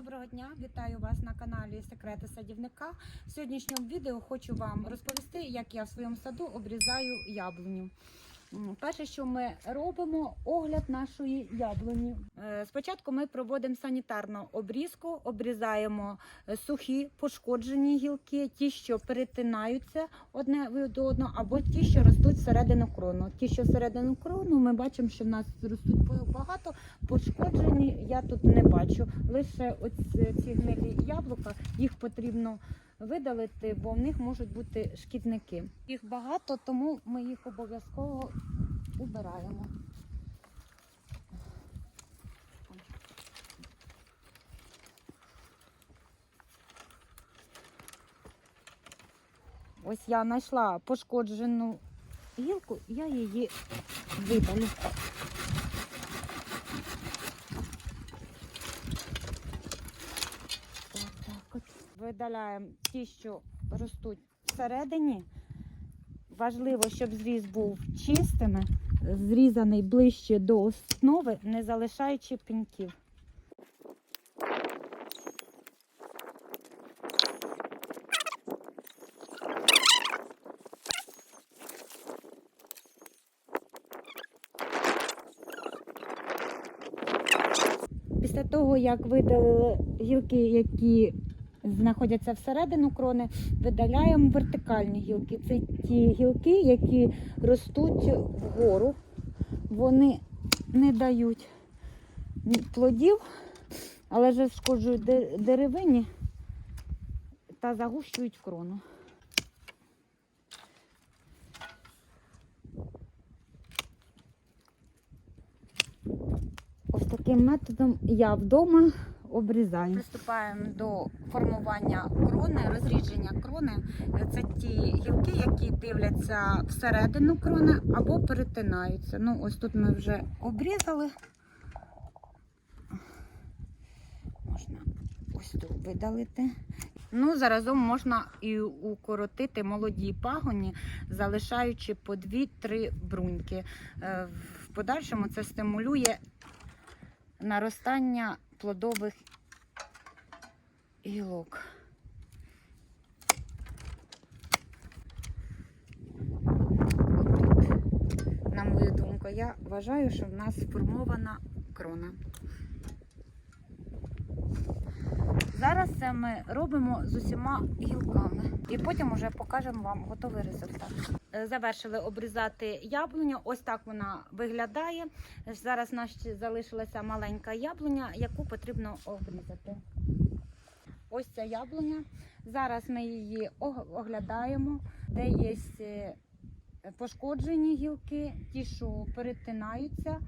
Доброго дня, вітаю вас на каналі Секрети садівника. В сьогоднішньому відео хочу вам розповісти, як я в своєму саду обрізаю яблуню. Перше, що ми робимо, огляд нашої яблуні. Е, Спочатку ми проводимо санітарну обрізку, обрізаємо е, сухі пошкоджені гілки, ті, що перетинаються одне до одного, або ті, що ростуть всередину крону. Ті, що всередину крону, ми бачимо, що в нас ростуть багато, пошкоджені я тут не бачу. Лише оці ці гнилі яблука, їх потрібно видалити, бо в них можуть бути шкідники. Їх багато, тому ми їх обов'язково убираємо. Ось я знайшла пошкоджену гілку, я її видалю. Видаляємо ті, що ростуть всередині. Важливо, щоб зріз був чистими, зрізаний ближче до основи, не залишаючи пеньків. Після того, як видалили гілки, які знаходяться всередину крони, видаляємо вертикальні гілки. Це ті гілки, які ростуть вгору. Вони не дають плодів, але ж шкоджують деревині та загущують крону. Ось таким методом я вдома обрізаю. Приступаємо до формування крони, розрідження крони. Це ті гілки, які дивляться всередину крони або перетинаються. Ну, ось тут ми вже обрізали. Можна ось тут видалити. Ну, заразом можна і укоротити молоді пагоні, залишаючи по 2-3 бруньки. Е, В подальшому це стимулює наростання плодових гілок. Отут, на мою думку, я вважаю, що в нас сформована крона. Зараз це ми робимо з усіма гілками і потім вже покажемо вам готовий результат. Е, Завершили обрізати яблуню. Ось так вона виглядає. Зараз нас залишилася маленька яблуня, яку потрібно обрізати. Ось ця яблуня. Зараз ми її оглядаємо, де є е, пошкоджені гілки, ті, що перетинаються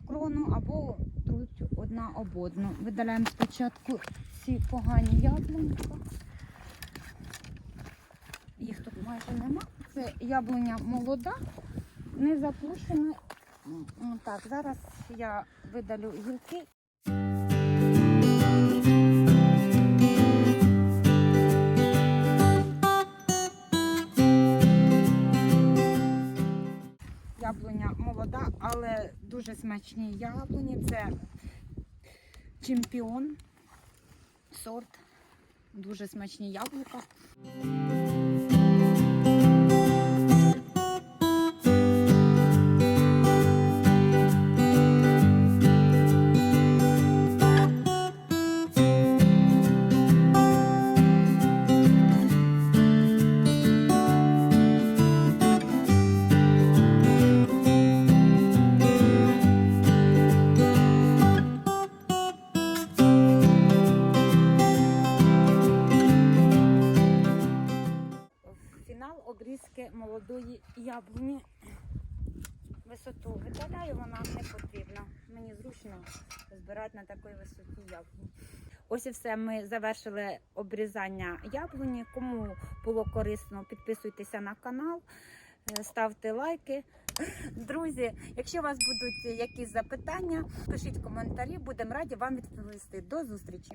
в крону або труть одна об одну. Видаляємо спочатку ці погані яблунька. Їх тут майже нема. Це яблуня молода, не запущена. М, Так, зараз я видалю гілки. Яблуня молода, але дуже смачні яблуні. Це чемпіон сорт. Дуже смачні яблука. Фінал обрізки молодої яблуні. Висоту видаляю, вона не потрібна. Мені зручно збирати на такій висоті яблуні. Ось і все. Ми завершили обрізання яблуні. Кому було корисно, підписуйтеся на канал, е, ставте лайки. Друзі, якщо у вас будуть якісь запитання, пишіть коментарі, будемо раді вам відповісти. До зустрічі!